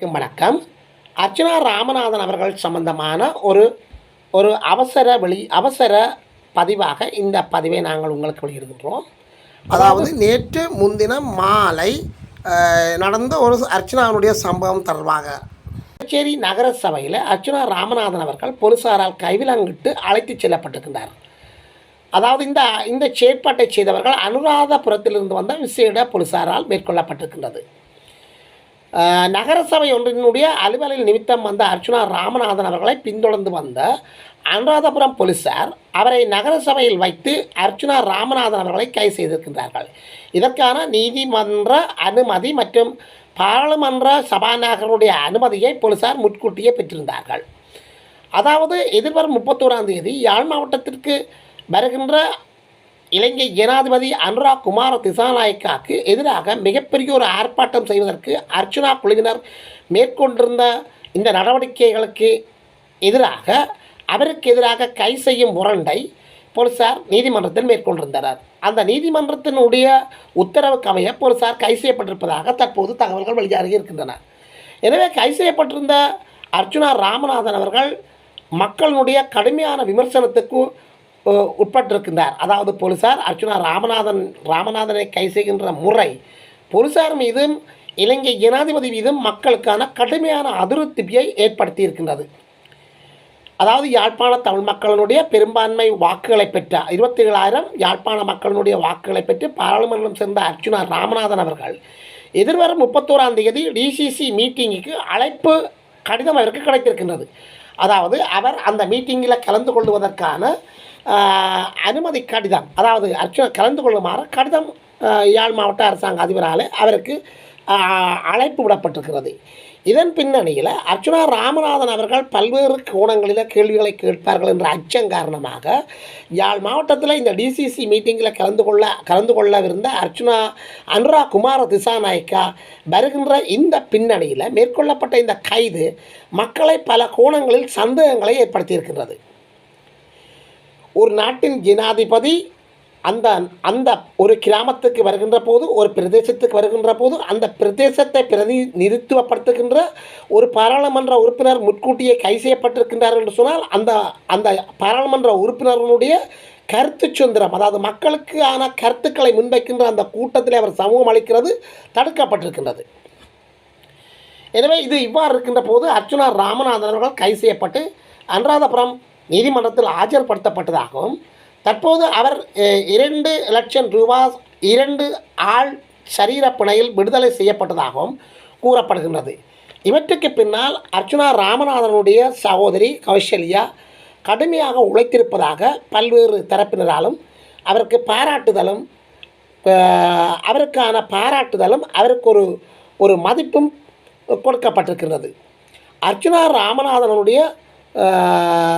அனைவருக்கும் வணக்கம். அர்ச்சனா ராமநாதன் அவர்கள் சம்பந்தமான ஒரு ஒரு அவசர வெளி அவசர பதிவாக இந்த பதிவை நாங்கள் உங்களுக்கு வெளியிடுகின்றோம். அதாவது நேற்று முன்தினம் மாலை நடந்த ஒரு அர்ச்சனாவுடைய சம்பவம் தொடர்பாக. புதுச்சேரி நகர சபையில் அர்ச்சனா ராமநாதன் அவர்கள் போலீசாரால் கைவிலங்கிட்டு அழைத்துச் செல்லப்பட்டிருக்கின்றார். அதாவது இந்த இந்த செயற்பாட்டை செய்தவர்கள் அனுராதபுரத்திலிருந்து வந்த விசேட போலீசாரால் மேற்கொள்ளப்பட்டிருக்கின்றது. நகரசபை ஒன்றினுடைய அலுவலில் நிமித்தம் வந்த அர்ச்சுனா ராமநாதன் அவர்களை பின்தொடர்ந்து வந்த அனுராதபுரம் போலீசார் அவரை நகரசபையில் வைத்து அர்ச்சுனா ராமநாதன் அவர்களை கைது செய்திருக்கின்றார்கள். இதற்கான நீதிமன்ற அனுமதி மற்றும் பாராளுமன்ற சபாநாயகருடைய அனுமதியை போலீசார் முன்கூட்டியே பெற்றிருந்தார்கள். அதாவது எதிர்வரும் முப்பத்தோராம் தேதி யாழ் மாவட்டத்திற்கு வருகின்ற இலங்கை ஜனாதிபதி அனுராக் குமார திசாநாயக்காவுக்கு எதிராக மிகப்பெரிய ஒரு ஆர்ப்பாட்டம் செய்வதற்கு அர்ச்சுனா குழுவினர் மேற்கொண்டிருந்த இந்த நடவடிக்கைகளுக்கு எதிராக அவருக்கு எதிராக கை செய்யும் முரண்டை போலீசார் நீதிமன்றத்தில் மேற்கொண்டிருந்தனர். அந்த நீதிமன்றத்தினுடைய உத்தரவுக்கு அமைய போலீசார் கை செய்யப்பட்டிருப்பதாக தற்போது தகவல்கள் வெளியாகி இருக்கின்றன. எனவே கை செய்யப்பட்டிருந்த அர்ச்சுனா ராமநாதன் அவர்கள் மக்களுடைய கடுமையான விமர்சனத்துக்கு உட்பட்டிருக்கின்றார். அதாவது போலீசார் அர்ச்சுனா ராமநாதன் ராமநாதனை கை செய்கின்ற முறை போலீசார் மீதும் இலங்கை ஜனாதிபதி மீதும் மக்களுக்கான கடுமையான அதிருப்தியை ஏற்படுத்தி இருக்கின்றது அதாவது யாழ்ப்பாண தமிழ் மக்களினுடைய பெரும்பான்மை வாக்குகளை பெற்ற இருபத்தி ஏழாயிரம் யாழ்ப்பாண மக்களினுடைய வாக்குகளை பெற்று பாராளுமன்றம் சேர்ந்த அர்ச்சுனா ராமநாதன் அவர்கள் எதிர்வரும் முப்பத்தோராம் தேதி டிசிசி மீட்டிங்குக்கு அழைப்பு கடிதம் அவருக்கு கிடைத்திருக்கின்றது. அதாவது அவர் அந்த மீட்டிங்கில் கலந்து கொள்வதற்கான அனுமதி கடிதம். அதாவது அர்ச்சுனா கலந்து கொள்ளுமாறு கடிதம் யாழ் மாவட்ட அரசாங்க அதிபரால் அவருக்கு அழைப்பு விடப்பட்டிருக்கிறது. இதன் பின்னணியில் அர்ச்சுனா ராமநாதன் அவர்கள் பல்வேறு கோணங்களில் கேள்விகளை கேட்பார்கள் என்ற அச்சம் காரணமாக யாழ் மாவட்டத்தில் இந்த டிசிசி மீட்டிங்கில் கலந்து கொள்ள கலந்து கொள்ளவிருந்த அர்ச்சுனா அனுரா குமார திசாநாயக்கா வருகின்ற இந்த பின்னணியில் மேற்கொள்ளப்பட்ட இந்த கைது மக்களை பல கோணங்களில் சந்தேகங்களை ஏற்படுத்தியிருக்கின்றது. ஒரு நாட்டின் ஜனாதிபதி அந்த அந்த ஒரு கிராமத்துக்கு வருகின்ற போது ஒரு பிரதேசத்துக்கு வருகின்ற போது அந்த பிரதேசத்தை பிரதிநிதித்துவப்படுத்துகின்ற ஒரு பாராளுமன்ற உறுப்பினர் முன்கூட்டியே கை செய்யப்பட்டிருக்கின்றார் என்று சொன்னால் அந்த அந்த பாராளுமன்ற உறுப்பினர்களுடைய கருத்து சுதந்திரம் அதாவது மக்களுக்கான கருத்துக்களை முன்வைக்கின்ற அந்த கூட்டத்தில் அவர் சமூகம் அளிக்கிறது தடுக்கப்பட்டிருக்கின்றது. எனவே இது இவ்வாறு இருக்கின்ற போது அர்ச்சுனா ராமநாதன் அவர்கள் கைது செய்யப்பட்டு அனுராதபுரம் நீதிமன்றத்தில் ஆஜர்படுத்தப்பட்டதாகவும் தற்போது அவர் இரண்டு லட்சம் ரூபா இரண்டு ஆள் சரீர பிணையில் விடுதலை செய்யப்பட்டதாகவும் கூறப்படுகின்றது. இவற்றுக்கு பின்னால் அர்ச்சுனா ராமநாதனுடைய சகோதரி கௌசல்யா கடுமையாக உழைத்திருப்பதாக பல்வேறு தரப்பினராலும் அவருக்கு பாராட்டுதலும் அவருக்கான பாராட்டுதலும் அவருக்கு ஒரு ஒரு மதிப்பும் கொடுக்கப்பட்டிருக்கிறது அர்ச்சுனா ராமநாதனுடைய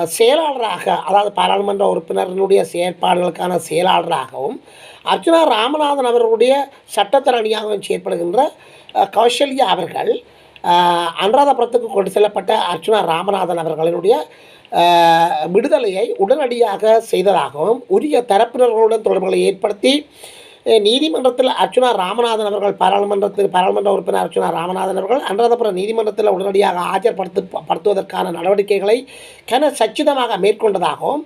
செயலாளராக அதாவது பாராளுமன்ற உறுப்பினர்களுடைய செயற்பாடுகளுக்கான செயலாளராகவும் அர்ஜுனா ராமநாதன் அவர்களுடைய சட்டத்தரணியாகவும் செயற்படுகின்ற கௌசல்யா அவர்கள் அனுராதபுரத்துக்கு கொண்டு செல்லப்பட்ட அர்ச்சுனா ராமநாதன் அவர்களினுடைய விடுதலையை உடனடியாக செய்ததாகவும் உரிய தரப்பினர்களுடன் தொடர்புகளை ஏற்படுத்தி நீதிமன்றத்தில் அர்ச்சுனா ராமநாதன் அவர்கள் பாராளுமன்றத்தில் பாராளுமன்ற உறுப்பினர் அர்ச்சுனா ராமநாதன் அவர்கள் அனுராதபுரம் நீதிமன்றத்தில் உடனடியாக ஆஜர்படுத்து படுத்துவதற்கான நடவடிக்கைகளை கன சச்சிதமாக மேற்கொண்டதாகவும்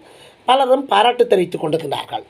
பலரும் பாராட்டு தெரிவித்துக் கொண்டிருக்கிறார்கள்